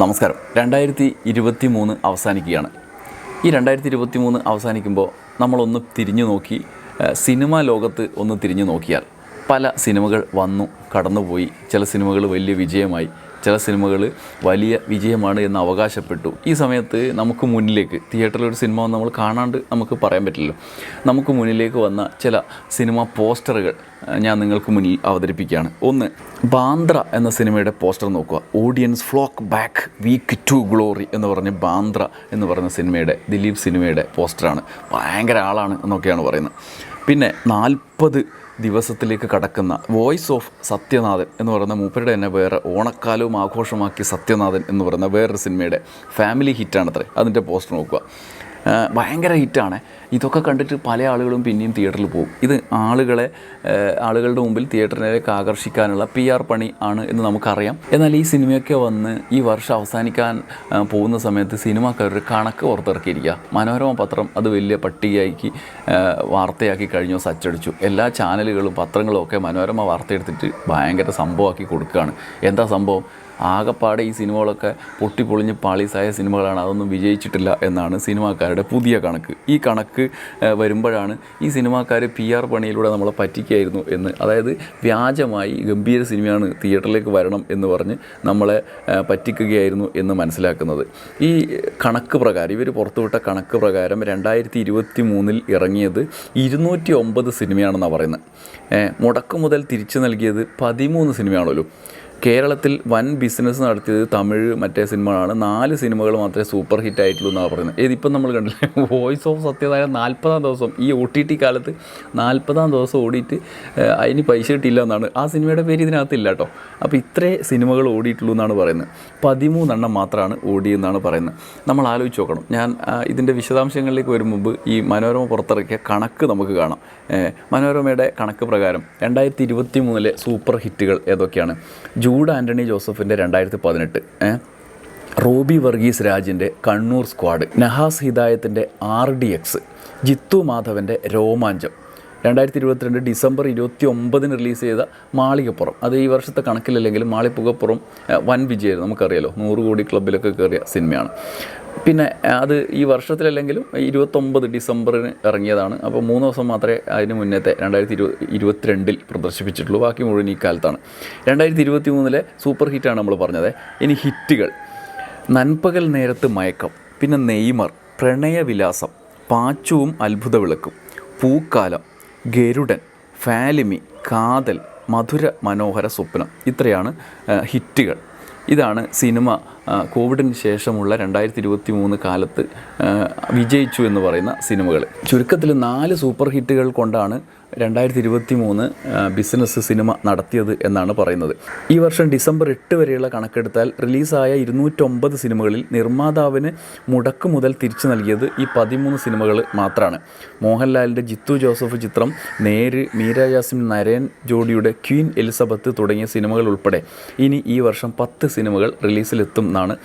നമസ്കാരം. രണ്ടായിരത്തി ഇരുപത്തി മൂന്ന് അവസാനിക്കുകയാണ്. ഈ രണ്ടായിരത്തി ഇരുപത്തി മൂന്ന് അവസാനിക്കുമ്പോൾ നമ്മളൊന്ന് തിരിഞ്ഞു നോക്കി സിനിമ ലോകത്ത് ഒന്ന് തിരിഞ്ഞു നോക്കിയാൽ പല സിനിമകൾ വന്നു കടന്നുപോയി. ചില സിനിമകൾ വലിയ വിജയമായി. ചില സിനിമകൾ വലിയ വിജയമാണ് എന്ന് അവകാശപ്പെട്ടു. ഈ സമയത്ത് നമുക്ക് മുന്നിലേക്ക് തിയേറ്ററിൽ ഒരു സിനിമ നമ്മൾ കാണാണ്ട് നമുക്ക് പറയാൻ പറ്റില്ലല്ലോ. നമുക്ക് മുന്നിലേക്ക് വന്ന ചില സിനിമ പോസ്റ്ററുകൾ ഞാൻ നിങ്ങൾക്ക് മുന്നിൽ അവതരിപ്പിക്കുകയാണ്. ഒന്ന് ബാന്ദ്ര എന്ന സിനിമയുടെ പോസ്റ്റർ നോക്കുക. Audience flock back week to glory എന്ന് പറഞ്ഞ് ബാന്ദ്ര എന്ന് പറയുന്ന സിനിമയുടെ ദിലീപ് സിനിമയുടെ പോസ്റ്ററാണ്. ഭയങ്കര ആളാണ് എന്നൊക്കെയാണ് പറയുന്നത്. പിന്നെ നാൽപ്പത് ദിവസത്തിലേക്ക് കടക്കുന്ന വോയിസ് ഓഫ് സത്യനാഥൻ എന്ന് പറയുന്ന മൂപ്പരുടെ തന്നെ വേറെ ഓണക്കാലവും ആഘോഷമാക്കി സത്യനാഥൻ എന്ന് പറയുന്ന വേറൊരു സിനിമയുടെ ഫാമിലി ഹിറ്റാണത്രേ അതിന്റെ പോസ്റ്റർ നോക്കുക. ഭയങ്കര ഹിറ്റാണ്. ഇതൊക്കെ കണ്ടിട്ട് പല ആളുകളും പിന്നെയും തിയേറ്ററിൽ പോകും. ഇത് ആളുകളെ ആളുകളുടെ മുമ്പിൽ തിയേറ്ററിലേക്ക് ആകർഷിക്കാനുള്ള പി ആർ പണി ആണ് എന്ന് നമുക്കറിയാം. എന്നാൽ ഈ സിനിമയൊക്കെ വന്ന് ഈ വർഷം അവസാനിക്കാൻ പോകുന്ന സമയത്ത് സിനിമക്കാരൊരു കണക്ക് പുറത്തിറക്കിയിരിക്കുക. മനോരമ പത്രം അത് വലിയ പട്ടികയാക്കി വാർത്തയാക്കി കഴിഞ്ഞു സച്ചടിച്ചു. എല്ലാ ചാനലുകളും പത്രങ്ങളും ഒക്കെ മനോരമ വാർത്തയെടുത്തിട്ട് ഭയങ്കര സംഭവമാക്കി കൊടുക്കുകയാണ്. എന്താ സംഭവം? ആകപ്പാടെ ഈ സിനിമകളൊക്കെ പൊട്ടിപ്പൊളിഞ്ഞ് പാളീസായ സിനിമകളാണ്. അതൊന്നും വിജയിച്ചിട്ടില്ല എന്നാണ് സിനിമാക്കാരുടെ പുതിയ കണക്ക്. ഈ കണക്ക് വരുമ്പോഴാണ് ഈ സിനിമാക്കാർ പി ആർ പണിയിലൂടെ നമ്മളെ പറ്റിക്കായിരുന്നു എന്ന്. അതായത് വ്യാജമായി ഗംഭീര സിനിമയാണ് തിയേറ്ററിലേക്ക് വരണം എന്ന് പറഞ്ഞ് നമ്മളെ പറ്റിക്കുകയായിരുന്നു എന്ന് മനസ്സിലാക്കുന്നത്. ഈ കണക്ക് പ്രകാരം ഇവർ പുറത്തുവിട്ട കണക്ക് പ്രകാരം രണ്ടായിരത്തി ഇരുപത്തി മൂന്നിൽ ഇറങ്ങിയത് ഇരുന്നൂറ്റി ഒമ്പത് സിനിമയാണെന്നാണ് പറയുന്നത് മുടക്കു മുതൽ തിരിച്ചു നൽകിയത് പതിമൂന്ന് സിനിമയാണല്ലോ. കേരളത്തിൽ വൻ ബിസിനസ് നടത്തിയത് തമിഴ് മറ്റേ സിനിമകളാണ്. നാല് സിനിമകൾ മാത്രമേ സൂപ്പർ ഹിറ്റ് ആയിട്ടുള്ളൂ എന്നാണ് പറയുന്നത്. ഇതിപ്പം നമ്മൾ കണ്ടില്ലേ? വോയിസ് ഓഫ് സത്യതായ നാൽപ്പതാം ദിവസം. ഈ ഒ ടി ടി കാലത്ത് നാൽപ്പതാം ദിവസം ഓടിയിട്ട് അതിന് പൈസ കിട്ടിയില്ല എന്നാണ്. ആ സിനിമയുടെ പേര് ഇതിനകത്തില്ല കേട്ടോ. അപ്പോൾ ഇത്രേ സിനിമകൾ ഓടിയിട്ടുള്ളൂ എന്നാണ് പറയുന്നത്. പതിമൂന്നെണ്ണം മാത്രമാണ് ഓടിയെന്നാണ് പറയുന്നത്. നമ്മൾ ആലോചിച്ച് നോക്കണം. ഞാൻ ഇതിന്റെ വിശദാംശങ്ങളിലേക്ക് വരും മുമ്പ് ഈ മനോരമ പുറത്തിറക്കിയ കണക്ക് നമുക്ക് കാണാം. മനോരമയുടെ കണക്ക് പ്രകാരം രണ്ടായിരത്തി ഇരുപത്തി മൂന്നിലെ സൂപ്പർ ഹിറ്റുകൾ ഏതൊക്കെയാണ്? ജൂഡ് ആന്റണി ജോസഫിന്റെ രണ്ടായിരത്തി പതിനെട്ട് റോബി വർഗീസ് രാജിന്റെ കണ്ണൂർ സ്ക്വാഡ് നഹാസ് ഹിദായത്തിന്റെ ആർ ഡി എക്സ് ജിത്തു മാധവന്റെ രോമാഞ്ചം. രണ്ടായിരത്തി ഇരുപത്തിരണ്ട് ഡിസംബർ ഇരുപത്തി ഒമ്പതിന് റിലീസ് ചെയ്ത മാളികപ്പുറം. അത് ഈ വർഷത്തെ കണക്കിലല്ലെങ്കിലും മാളിപ്പുകപ്പുറം വൻ വിജയമായിരുന്നു. നമുക്കറിയാലോ നൂറ് കോടി ക്ലബിലൊക്കെ കയറിയ സിനിമയാണ്. പിന്നെ അത് ഈ വർഷത്തിലല്ലെങ്കിലും ഇരുപത്തൊമ്പത് ഡിസംബറിന് ഇറങ്ങിയതാണ്. അപ്പോൾ മൂന്ന് ദിവസം മാത്രമേ അതിന് മുന്നത്തെ രണ്ടായിരത്തി ഇരു ഇരുപത്തിരണ്ടിൽ പ്രദർശിപ്പിച്ചിട്ടുള്ളൂ. ബാക്കി മുഴുവൻ ഈ കാലത്താണ്. രണ്ടായിരത്തി ഇരുപത്തി മൂന്നിലെ സൂപ്പർ ഹിറ്റാണ് നമ്മൾ പറഞ്ഞത്. ഇനി ഹിറ്റുകൾ. നൻപകൽ നേരത്ത് മയക്കം പിന്നെ നെയ്മർ പ്രണയവിലാസം പാച്ചുവും അത്ഭുത വിളക്കും പൂക്കാലം ഗരുഡൻ ഫാലിമി കാതൽ മധുര മനോഹര സ്വപ്നം ഇത്രയാണ് ഹിറ്റുകൾ. ഇതാണ് സിനിമ. കോവിഡിന് ശേഷമുള്ള രണ്ടായിരത്തി ഇരുപത്തി മൂന്ന് കാലത്ത് വിജയിച്ചു എന്ന് പറയുന്ന സിനിമകൾ ചുരുക്കത്തിൽ നാല് സൂപ്പർ ഹിറ്റുകൾ കൊണ്ടാണ് രണ്ടായിരത്തി ഇരുപത്തി മൂന്ന് ബിസിനസ് സിനിമ നടത്തിയത് എന്നാണ് പറയുന്നത്. ഈ വർഷം ഡിസംബർ എട്ട് വരെയുള്ള കണക്കെടുത്താൽ റിലീസായ ഇരുന്നൂറ്റൊമ്പത് സിനിമകളിൽ നിർമ്മാതാവിന് മുടക്ക് മുതൽ തിരിച്ചു നൽകിയത് ഈ പതിമൂന്ന് സിനിമകൾ മാത്രമാണ് മോഹൻലാലിന്റെ ജിത്തു ജോസഫ് ചിത്രം നേര് മീര യാസിൻ നരേൻ ജോഡിയുടെ ക്വീൻ എലിസബത്ത് തുടങ്ങിയ സിനിമകൾ ഉൾപ്പെടെ ഇനി ഈ വർഷം പത്ത് സിനിമകൾ റിലീസിലെത്തും എന്നാണ്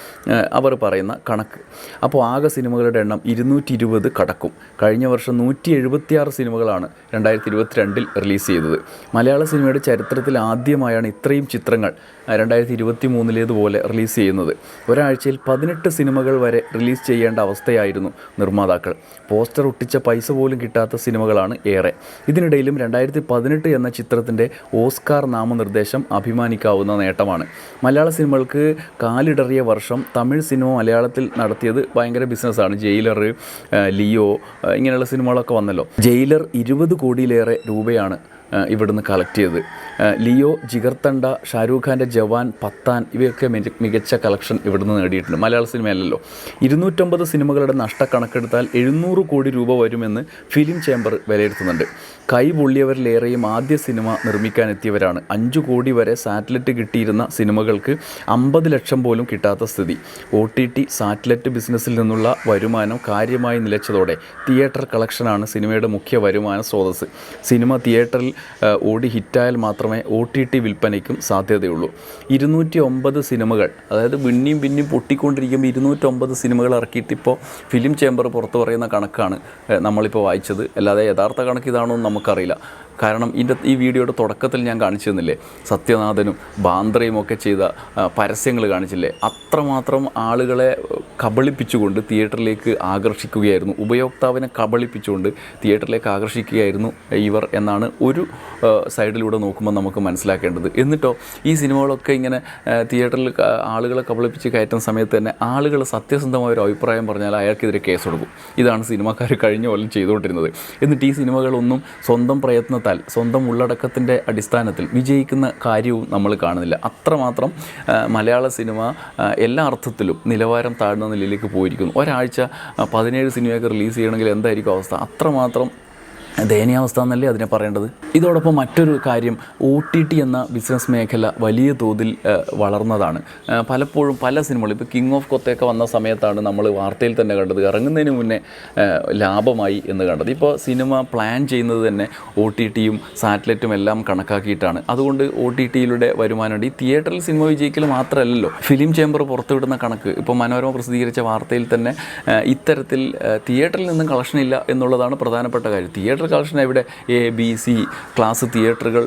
അവർ പറയുന്ന കണക്ക്. അപ്പോൾ ആകെ സിനിമകളുടെ എണ്ണം ഇരുന്നൂറ്റി ഇരുപത് കടക്കും. കഴിഞ്ഞ വർഷം നൂറ്റി എഴുപത്തിയാറ് സിനിമകളാണ് രണ്ടായിരത്തി ഇരുപത്തിരണ്ടിൽ റിലീസ് ചെയ്തത്. മലയാള സിനിമയുടെ ചരിത്രത്തിൽ ആദ്യമായാണ് ഇത്രയും ചിത്രങ്ങൾ രണ്ടായിരത്തി ഇരുപത്തി മൂന്നിലേതുപോലെ റിലീസ് ചെയ്യുന്നത്. ഒരാഴ്ചയിൽ പതിനെട്ട് സിനിമകൾ വരെ റിലീസ് ചെയ്യേണ്ട അവസ്ഥയായിരുന്നു നിർമ്മാതാക്കൾ. പോസ്റ്റർ ഒട്ടിച്ച പൈസ പോലും കിട്ടാത്ത സിനിമകളാണ് ഏറെ. ഇതിനിടയിലും രണ്ടായിരത്തി പതിനെട്ട് എന്ന ചിത്രത്തിന്റെ ഓസ്കാർ നാമനിർദ്ദേശം അഭിമാനിക്കാവുന്ന നേട്ടമാണ്. മലയാള സിനിമകൾക്ക് കാലിടറിയ വർഷം തമിഴ് സിനിമ മലയാളത്തിൽ നടത്തിയത് ഭയങ്കര ബിസിനസ്സാണ് ജയിലർ ലിയോ ഇങ്ങനെയുള്ള സിനിമകളൊക്കെ വന്നല്ലോ. ജയിലർ ഇരുപത് കോടിയിലേറെ രൂപയാണ് ഏഹ് ഇവിടുന്ന് കളക്ട് ചെയ്തത് ലിയോ ജിഗർത്തണ്ട ഷാരൂഖ് ഖാന്റെ ജവാൻ പത്താൻ ഇവയൊക്കെ മികച്ച കളക്ഷൻ ഇവിടുന്ന് നേടിയിട്ടുണ്ട്. മലയാള സിനിമയല്ലല്ലോ. ഇരുന്നൂറ്റമ്പത് സിനിമകളുടെ നഷ്ടക്കണക്കെടുത്താൽ എഴുന്നൂറ് കോടി രൂപ വരുമെന്ന് ഫിലിം ചേംബർ വിലയിരുത്തുന്നുണ്ട്. കൈ പൊള്ളിയവരിലേറെയും ആദ്യ സിനിമ നിർമ്മിക്കാനെത്തിയവരാണ്. അഞ്ചു കോടി വരെ സാറ്റലൈറ്റ് കിട്ടിയിരുന്ന സിനിമകൾക്ക് അമ്പത് ലക്ഷം പോലും കിട്ടാത്ത സ്ഥിതി. ഒ ടി ടി സാറ്റലൈറ്റ് ബിസിനസ്സിൽ നിന്നുള്ള വരുമാനം കാര്യമായി നിലച്ചതോടെ തിയേറ്റർ കളക്ഷനാണ് സിനിമയുടെ മുഖ്യ വരുമാന സ്രോതസ് സിനിമ തിയേറ്ററിൽ ഓടി ഹിറ്റായാൽ മാത്രമേ ഒ ടി ടി വിൽപ്പനയ്ക്കും സാധ്യതയുള്ളൂ. ഇരുന്നൂറ്റി ഒമ്പത് സിനിമകൾ അതായത് പിന്നെയും പിന്നെയും പൊട്ടിക്കൊണ്ടിരിക്കുമ്പോൾ ഇരുന്നൂറ്റൊമ്പത് സിനിമകൾ ഇറക്കിയിട്ട് ഇപ്പോൾ ഫിലിം ചേംബർ പുറത്ത് പറയുന്ന കണക്കാണ് നമ്മളിപ്പോൾ വായിച്ചത്. അല്ലാതെ യഥാർത്ഥ കണക്ക് ഇതാണോ നമുക്കറിയില്ല. കാരണം ഇതിന്റെ ഈ വീഡിയോയുടെ തുടക്കത്തിൽ ഞാൻ കാണിച്ചു തന്നില്ലേ സത്യനാഥനും ബാന്ദ്രയും ഒക്കെ ചെയ്ത പരസ്യങ്ങൾ കാണിച്ചില്ലേ അത്രമാത്രം ആളുകളെ കബളിപ്പിച്ചുകൊണ്ട് തിയേറ്ററിലേക്ക് ആകർഷിക്കുകയായിരുന്നു. ഉപയോക്താവിനെ കബളിപ്പിച്ചുകൊണ്ട് തിയേറ്ററിലേക്ക് ആകർഷിക്കുകയായിരുന്നു ഇവർ എന്നാണ് ഒരു സൈഡിലൂടെ നോക്കുമ്പോൾ നമുക്ക് മനസ്സിലാക്കേണ്ടത്. എന്നിട്ടോ ഈ സിനിമകളൊക്കെ ഇങ്ങനെ തിയേറ്ററിൽ ആളുകളെ കബളിപ്പിച്ച് കയറ്റുന്ന സമയത്ത് തന്നെ ആളുകൾ സത്യസന്ധമായ ഒരു അഭിപ്രായം പറഞ്ഞാൽ അയാൾക്കെതിരെ കേസ് കൊടുക്കും ഇതാണ് സിനിമാക്കാർ കഴിഞ്ഞ കൊല്ലം ചെയ്തുകൊണ്ടിരുന്നത്. എന്നിട്ട് ഈ സിനിമകളൊന്നും സ്വന്തം പ്രയത്നത്താൽ സ്വന്തം ഉള്ളടക്കത്തിന്റെ അടിസ്ഥാനത്തിൽ വിജയിക്കുന്ന കാര്യവും നമ്മൾ കാണുന്നില്ല. അത്രമാത്രം മലയാള സിനിമ എല്ലാ അർത്ഥത്തിലും നിലവാരം താഴ്ന്ന നിലയിലേക്ക് പോയിരിക്കുന്നു. ഒരാഴ്ച പതിനേഴ് സിനിമയൊക്കെ റിലീസ് ചെയ്യണമെങ്കിൽ എന്തായിരിക്കും അവസ്ഥ? അത്രമാത്രം ദയനീയാവസ്ഥ എന്നല്ലേ അതിനെ പറയേണ്ടത്? ഇതോടൊപ്പം മറ്റൊരു കാര്യം ഒ ടി ടി എന്ന ബിസിനസ് മേഖല വലിയ തോതിൽ വളർന്നതാണ്. പലപ്പോഴും പല സിനിമകളും ഇപ്പോൾ കിങ് ഓഫ് കൊത്തയൊക്കെ വന്ന സമയത്താണ് നമ്മൾ വാർത്തയിൽ തന്നെ കണ്ടത്. ഇറങ്ങുന്നതിന് മുന്നേ ലാഭമായി എന്ന് കണ്ടത്. ഇപ്പോൾ സിനിമ പ്ലാൻ ചെയ്യുന്നത് തന്നെ ഒ ടി ടിയും സാറ്റലൈറ്റും എല്ലാം കണക്കാക്കിയിട്ടാണ്. അതുകൊണ്ട് ഒ ടി ടിയിലൂടെ വരുമാനമുണ്ട് ഈ തിയേറ്ററിൽ സിനിമ വിജയിക്കൽ മാത്രമല്ലല്ലോ ഫിലിം ചേംബർ പുറത്തുവിടുന്ന കണക്ക്. ഇപ്പോൾ മനോരമ പ്രസിദ്ധീകരിച്ച വാർത്തയിൽ തന്നെ ഇത്തരത്തിൽ തിയേറ്ററിൽ നിന്നും കളക്ഷൻ ഇല്ല എന്നുള്ളതാണ് പ്രധാനപ്പെട്ട കാര്യം. തിയേറ്റർ കളക്ഷൻ ഇവിടെ എ ബി സി ക്ലാസ് തിയേറ്ററുകൾ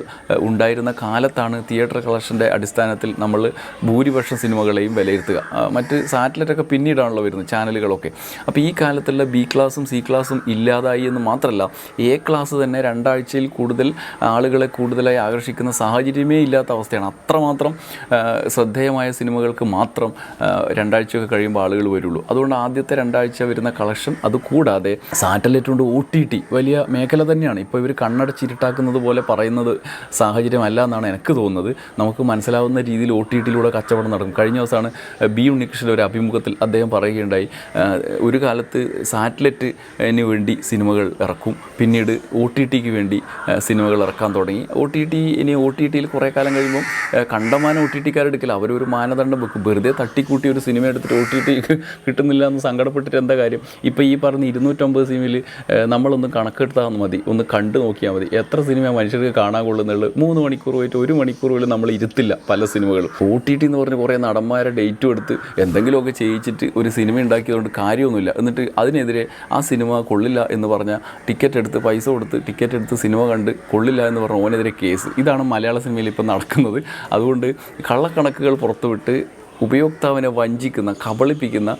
ഉണ്ടായിരുന്ന കാലത്താണ് തിയേറ്റർ കളക്ഷന്റെ അടിസ്ഥാനത്തിൽ നമ്മൾ ഭൂരിപക്ഷം സിനിമകളെയും വിലയിരുത്തുക. മറ്റ് സാറ്റലൈറ്റൊക്കെ പിന്നീടാണല്ലോ വരുന്നത് ചാനലുകളൊക്കെ. അപ്പോൾ ഈ കാലത്തുള്ള ബി ക്ലാസ്സും സി ക്ലാസ്സും ഇല്ലാതായി എന്ന് മാത്രമല്ല എ ക്ലാസ് തന്നെ രണ്ടാഴ്ചയിൽ കൂടുതൽ ആളുകളെ കൂടുതലായി ആകർഷിക്കുന്ന സാഹചര്യമേ ഇല്ലാത്ത അവസ്ഥയാണ്. അത്രമാത്രം ശ്രദ്ധേയമായ സിനിമകൾക്ക് മാത്രം രണ്ടാഴ്ചയൊക്കെ കഴിയുമ്പോൾ ആളുകൾ വരുള്ളൂ. അതുകൊണ്ട് ആദ്യത്തെ രണ്ടാഴ്ച വരുന്ന കളക്ഷൻ അതുകൂടാതെ സാറ്റലൈറ്റ് കൊണ്ട് ഒ ടി ടി വലിയ മേഖല തന്നെയാണ്. ഇപ്പോൾ ഇവർ കണ്ണടച്ചിരുട്ടാക്കുന്നത് പോലെ പറയുന്നത് സാഹചര്യമല്ല എന്നാണ് എനിക്ക് തോന്നുന്നത്. നമുക്ക് മനസ്സിലാവുന്ന രീതിയിൽ ഒ ടി ടിയിലൂടെ കച്ചവടം നടക്കും. കഴിഞ്ഞ ദിവസമാണ് ബി ഉണ്ണികൃഷ്ണന്റെ ഒരു അഭിമുഖത്തിൽ അദ്ദേഹം പറയുകയുണ്ടായി ഒരു കാലത്ത് സാറ്റലൈറ്റിന് വേണ്ടി സിനിമകൾ ഇറക്കും. പിന്നീട് ഒ ടി ടിക്ക് വേണ്ടി സിനിമകൾ ഇറക്കാൻ തുടങ്ങി. ഒ ടി ടി ഇനി ഒ ടി ടിയിൽ കുറേ കാലം കഴിയുമ്പോൾ ആ, കണ്ടമാനം ഒ ടി ടിക്കാരെടുക്കില്ല അവരൊരു മാനദണ്ഡം വെക്കും. വെറുതെ തട്ടിക്കൂട്ടി ഒരു സിനിമ എടുത്തിട്ട് ഒ ടി ടിക്ക് കിട്ടുന്നില്ല എന്ന് സങ്കടപ്പെട്ടിട്ട് എന്താ കാര്യം? ഇപ്പോൾ ഈ പറഞ്ഞ ഇരുന്നൂറ്റമ്പത് സിനിമയിൽ നമ്മളൊന്നും കണക്കെടുത്താൽ മതി. ഒന്ന് കണ്ടു നോക്കിയാൽ മതി. എത്ര സിനിമ മനുഷ്യർക്ക് കാണാൻ കൊള്ളുന്നുള്ളത് മൂന്ന് മണിക്കൂർ പോയിട്ട് ഒരു മണിക്കൂർ പോലും നമ്മൾ ഇരുത്തില്ല പല സിനിമകളും. ഒ ടി ടി എന്ന് പറഞ്ഞ് കുറേ നടന്മാരെ ഡേറ്റും എടുത്ത് എന്തെങ്കിലുമൊക്കെ ചെയ്യിച്ചിട്ട് ഒരു സിനിമ ഉണ്ടാക്കിയതുകൊണ്ട് കാര്യമൊന്നുമില്ല. എന്നിട്ട് അതിനെതിരെ ആ സിനിമ കൊള്ളില്ല എന്ന് പറഞ്ഞാൽ ടിക്കറ്റ് എടുത്ത് പൈസ കൊടുത്ത് ടിക്കറ്റ് എടുത്ത് സിനിമ കണ്ട് കൊള്ളില്ല എന്ന് പറഞ്ഞ ഓനെതിരെ കേസ്. ഇതാണ് മലയാള സിനിമയിൽ ഇപ്പം നടക്കുന്നത്. അതുകൊണ്ട് കള്ളക്കണക്കുകൾ പുറത്തുവിട്ട് ഉപയോക്താവിനെ വഞ്ചിക്കുന്ന കബളിപ്പിക്കുന്ന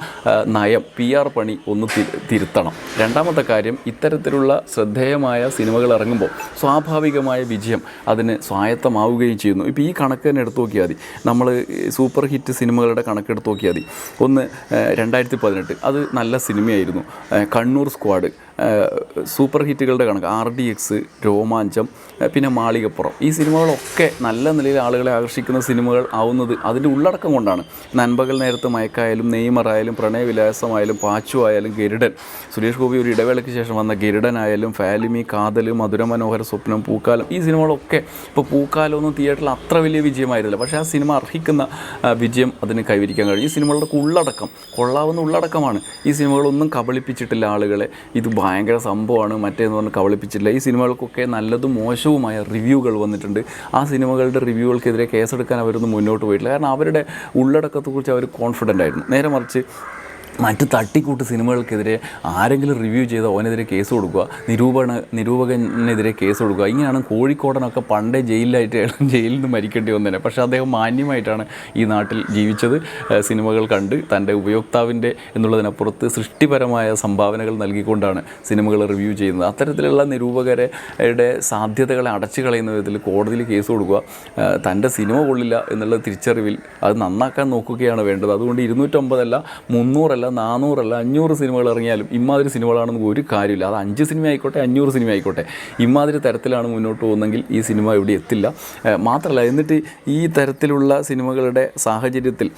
നയം പി ആർ പണി ഒന്ന് തിരുത്തണം. രണ്ടാമത്തെ കാര്യം ഇത്തരത്തിലുള്ള ശ്രദ്ധേയമായ സിനിമകൾ ഇറങ്ങുമ്പോൾ സ്വാഭാവികമായ വിജയം അതിന് സ്വായത്തമാവുകയും ചെയ്യുന്നു. ഇപ്പോൾ ഈ കണക്ക് തന്നെ എടുത്തു നോക്കിയാൽ മതി. നമ്മൾ സൂപ്പർ ഹിറ്റ് സിനിമകളുടെ കണക്കെടുത്ത് നോക്കിയാൽ മതി. ഒന്ന് രണ്ടായിരത്തി പതിനെട്ട് അത് നല്ല സിനിമയായിരുന്നു. കണ്ണൂർ സ്ക്വാഡ്. സൂപ്പർ ഹിറ്റുകളുടെ കണക്ക്. ആർ ഡി എക്സ് രോമാഞ്ചം പിന്നെ മാളികപ്പുറം. ഈ സിനിമകളൊക്കെ നല്ല നിലയിൽ ആളുകളെ ആകർഷിക്കുന്ന സിനിമകൾ ആവുന്നത് അതിന്റെ ഉള്ളടക്കം കൊണ്ടാണ്. നൻപകൽ നേരത്ത് മയക്കായാലും നെയ്മറായാലും പ്രണയവിലാസമായാലും പാച്ചു ആയാലും ഗരുഡൻ. സുരേഷ് ഗോപി ഒരു ഇടവേളയ്ക്ക് ശേഷം വന്ന ഗരുഡനായാലും ഫാലിമി കാതൽ മധുര മനോഹര സ്വപ്നം പൂക്കാലം ഈ സിനിമകളൊക്കെ ഇപ്പോൾ പൂക്കാലമൊന്നും തിയേറ്ററിൽ അത്ര വലിയ വിജയമായിരുന്നില്ല. പക്ഷേ ആ സിനിമ അർഹിക്കുന്ന വിജയം അതിന് കൈവരിക്കാൻ കഴിയും. ഈ സിനിമകളുടെ ഉള്ളടക്കം കൊള്ളാവുന്ന ഉള്ളടക്കമാണ്. ഈ സിനിമകളൊന്നും കബളിപ്പിച്ചിട്ടില്ല ആളുകളെ. ഇത് ഭയങ്കര സംഭവമാണ്. മറ്റേന്ന് പറഞ്ഞ് കവളിപ്പിച്ചില്ല ഈ സിനിമകൾക്കൊക്കെ നല്ലതും മോശവുമായ റിവ്യൂകൾ വന്നിട്ടുണ്ട്. ആ സിനിമകളുടെ റിവ്യൂകൾക്കെതിരെ കേസെടുക്കാൻ അവരൊന്നും മുന്നോട്ട് പോയിട്ടില്ല. കാരണം അവരുടെ ഉള്ളടക്കത്തെക്കുറിച്ച് അവർ കോൺഫിഡന്റ് ആയിരുന്നു. നേരെ മറിച്ച് മറ്റ് തട്ടിക്കൂട്ട് സിനിമകൾക്കെതിരെ ആരെങ്കിലും റിവ്യൂ ചെയ്ത് ഓനെതിരെ കേസ് കൊടുക്കുക നിരൂപണ നിരൂപകനെതിരെ കേസ് കൊടുക്കുക. ഇങ്ങനെയാണ് കോഴിക്കോടനൊക്കെ പണ്ടേ ജയിലിലായിട്ട് ജയിലിൽ നിന്ന് മരിക്കേണ്ടി വന്നതിനെ പക്ഷേ അദ്ദേഹം മാന്യമായിട്ടാണ് ഈ നാട്ടിൽ ജീവിച്ചത്. സിനിമകൾ കണ്ട് തന്റെ ഉപയോക്താവിന്റെ എന്നുള്ളതിനപ്പുറത്ത് സൃഷ്ടിപരമായ സംഭാവനകൾ നൽകിക്കൊണ്ടാണ് സിനിമകൾ റിവ്യൂ ചെയ്യുന്നത്. അത്തരത്തിലുള്ള നിരൂപകരുടെ സാധ്യതകളെ അടച്ചു കളയുന്ന വിധത്തിൽ കോടതിയിൽ കേസ് കൊടുക്കുക തന്റെ സിനിമ കൊള്ളില്ല എന്നുള്ള തിരിച്ചറിവിൽ അത് നന്നാക്കാൻ നോക്കുകയാണ് വേണ്ടത്. അതുകൊണ്ട് ഇരുന്നൂറ്റമ്പതല്ല മുന്നൂറല്ല നാനൂറല്ല അഞ്ഞൂറ് സിനിമകൾ ഇറങ്ങിയാലും ഇമാതിരി സിനിമകളാണെന്ന് ഒരു കാര്യമില്ല. അത് അഞ്ച് സിനിമ ആയിക്കോട്ടെ അഞ്ഞൂറ് സിനിമ ആയിക്കോട്ടെ. ഇമാതിരി തരത്തിലാണ് മുന്നോട്ട് പോകുന്നതെങ്കിൽ ഈ സിനിമ ഇവിടെ എത്തില്ല. മാത്രമല്ല എന്നിട്ട് ഈ തരത്തിലുള്ള സിനിമകളുടെ സാഹചര്യത്തിൽ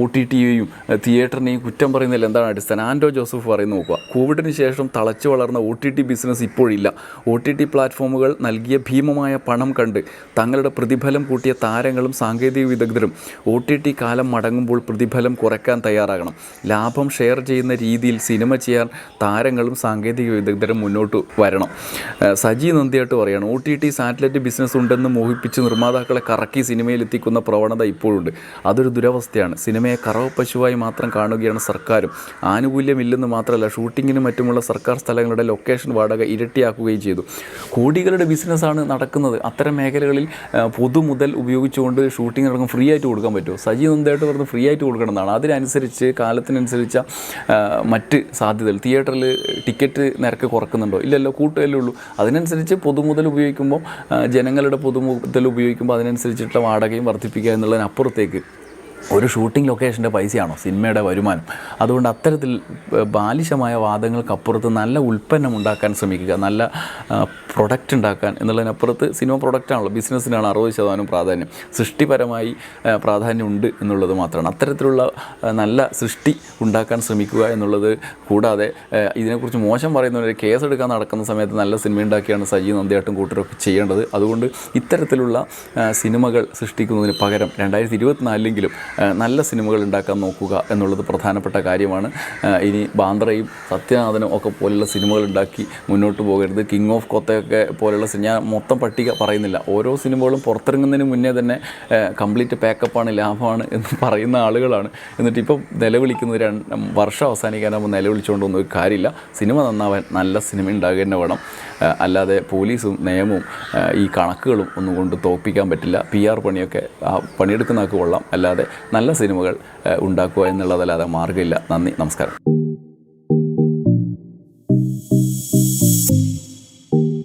ഒ ടി ടിയെയും തിയേറ്ററിനെയും കുറ്റം പറയുന്നതിൽ എന്താണ് അടിസ്ഥാനം? ആൻഡോ ജോസഫ് പറയുന്നത് നോക്കുക. കോവിഡിന് ശേഷം തളച്ചു വളർന്ന ഒ ടി ടി ബിസിനസ് ഇപ്പോഴില്ല. ഒ ടി ടി പ്ലാറ്റ്ഫോമുകൾ നൽകിയ ഭീമമായ പണം കണ്ട് തങ്ങളുടെ പ്രതിഫലം കൂട്ടിയ താരങ്ങളും സാങ്കേതിക വിദഗ്ധരും ഒ ടി ടി കാലം മടങ്ങുമ്പോൾ പ്രതിഫലം കുറയ്ക്കാൻ തയ്യാറാകണം. ലാഭം ഷെയർ ചെയ്യുന്ന രീതിയിൽ സിനിമ ചെയ്യാൻ താരങ്ങളും സാങ്കേതിക വിദഗ്ധരും മുന്നോട്ട് വരണം. സജി നന്ദിയായിട്ട് പറയുകയാണ് O T T satellite business ഉണ്ടെന്ന് മോഹിപ്പിച്ച് നിർമ്മാതാക്കളെ കറക്കി സിനിമയിൽ എത്തിക്കുന്ന പ്രവണത ഇപ്പോഴുണ്ട്. അതൊരു ദുരവസ്ഥയാണ്. സിനിമയെ കറവ പശുവായി മാത്രം കാണുകയാണ് സർക്കാരും. ആനുകൂല്യമില്ലെന്ന് മാത്രമല്ല ഷൂട്ടിങ്ങിനും മറ്റുമുള്ള സർക്കാർ സ്ഥലങ്ങളുടെ ലൊക്കേഷൻ വാടക ഇരട്ടിയാക്കുകയും ചെയ്തു. കോടികളുടെ ബിസിനസ്സാണ് നടക്കുന്നത്. അത്തരം മേഖലകളിൽ പൊതു പൊതുമുതൽ ഉപയോഗിച്ചുകൊണ്ട് ഷൂട്ടിംഗ് നടക്കും ഫ്രീ ആയിട്ട് കൊടുക്കാൻ പറ്റുമോ? സജി നന്ദിയായിട്ട് പറഞ്ഞ് ഫ്രീ ആയിട്ട് കൊടുക്കണം എന്നാണ് അതിനനുസരിച്ച് കാലത്തിനനുസരിച്ച മറ്റ് സാധ്യതകൾ. തിയേറ്ററിൽ ടിക്കറ്റ് നിരക്ക് കുറക്കുന്നുണ്ടോ? ഇല്ലല്ലോ കൂട്ടുകയല്ലേ ഉള്ളൂ. അതിനനുസരിച്ച് പൊതുമുതൽ ഉപയോഗിക്കുമ്പോൾ ജനങ്ങളുടെ പൊതുമുതൽ ഉപയോഗിക്കുമ്പോൾ അതിനനുസരിച്ചിട്ടുള്ള വാടകയും വർദ്ധിപ്പിക്കുക എന്നുള്ളതിനപ്പുറത്തേക്ക് ഒരു ഷൂട്ടിംഗ് ലൊക്കേഷന്റെ പൈസയാണോ സിനിമയുടെ വരുമാനം? അതുകൊണ്ട് അത്തരത്തിൽ ബാലിശമായ വാദങ്ങൾക്കപ്പുറത്ത് നല്ല ഉൽപ്പന്നം ഉണ്ടാക്കാൻ ശ്രമിക്കുക. നല്ല പ്രൊഡക്റ്റ് ഉണ്ടാക്കാൻ എന്നുള്ളതിനപ്പുറത്ത് സിനിമ പ്രൊഡക്റ്റാണല്ലോ ബിസിനസ്സിനാണ് അറുപത് ശതമാനം പ്രാധാന്യം. സൃഷ്ടിപരമായി പ്രാധാന്യം ഉണ്ട് എന്നുള്ളത് മാത്രമാണ്. അത്തരത്തിലുള്ള നല്ല സൃഷ്ടി ഉണ്ടാക്കാൻ ശ്രമിക്കുക എന്നുള്ളത് കൂടാതെ ഇതിനെക്കുറിച്ച് മോശം പറയുന്നവരെ കേസെടുക്കാൻ നടക്കുന്ന സമയത്ത് നല്ല സിനിമ ഉണ്ടാക്കിയാണ് സജി നന്ദിയാട്ടും കൂട്ടരൊക്കെ ചെയ്യേണ്ടത്. അതുകൊണ്ട് ഇത്തരത്തിലുള്ള സിനിമകൾ സൃഷ്ടിക്കുന്നതിന് പകരം രണ്ടായിരത്തി ഇരുപത്തിനാലിലെങ്കിലും നല്ല സിനിമകൾ ഉണ്ടാക്കാൻ നോക്കുക എന്നുള്ളത് പ്രധാനപ്പെട്ട കാര്യമാണ്. ഇനി ബാന്ദ്രയും സത്യനാഥനും ഒക്കെ പോലുള്ള സിനിമകൾ ഉണ്ടാക്കി മുന്നോട്ട് പോകരുത്. കിങ് ഓഫ് കൊത്തയൊക്കെ പോലുള്ള സിനിമ. ഞാൻ മൊത്തം പട്ടിക പറയുന്നില്ല. ഓരോ സിനിമകളും പുറത്തിറങ്ങുന്നതിന് മുന്നേ തന്നെ കംപ്ലീറ്റ് പാക്കപ്പാണ് ലാഭമാണ് എന്ന് പറയുന്ന ആളുകളാണ്. എന്നിട്ട് ഇപ്പം നിലവിളിക്കുന്നത് രണ്ട് വർഷം അവസാനിക്കാനാകുമ്പോൾ നിലവിളിച്ചുകൊണ്ടൊന്നും ഒരു കാര്യമില്ല. സിനിമ നന്നാവാൻ നല്ല സിനിമ ഉണ്ടാകുക തന്നെ വേണം അല്ലാതെ പോലീസും നിയമവും ഈ കണക്കുകളും ഒന്നും കൊണ്ട് തോപ്പിക്കാൻ പറ്റില്ല. പി ആർ പണിയൊക്കെ ആ പണിയെടുക്കുന്നതൊക്കെ കൊള്ളാം. അല്ലാതെ നല്ല സിനിമകൾ ഉണ്ടാക്കുക എന്നുള്ളതല്ലാതെ മാർഗമില്ല നന്ദി നമസ്കാരം.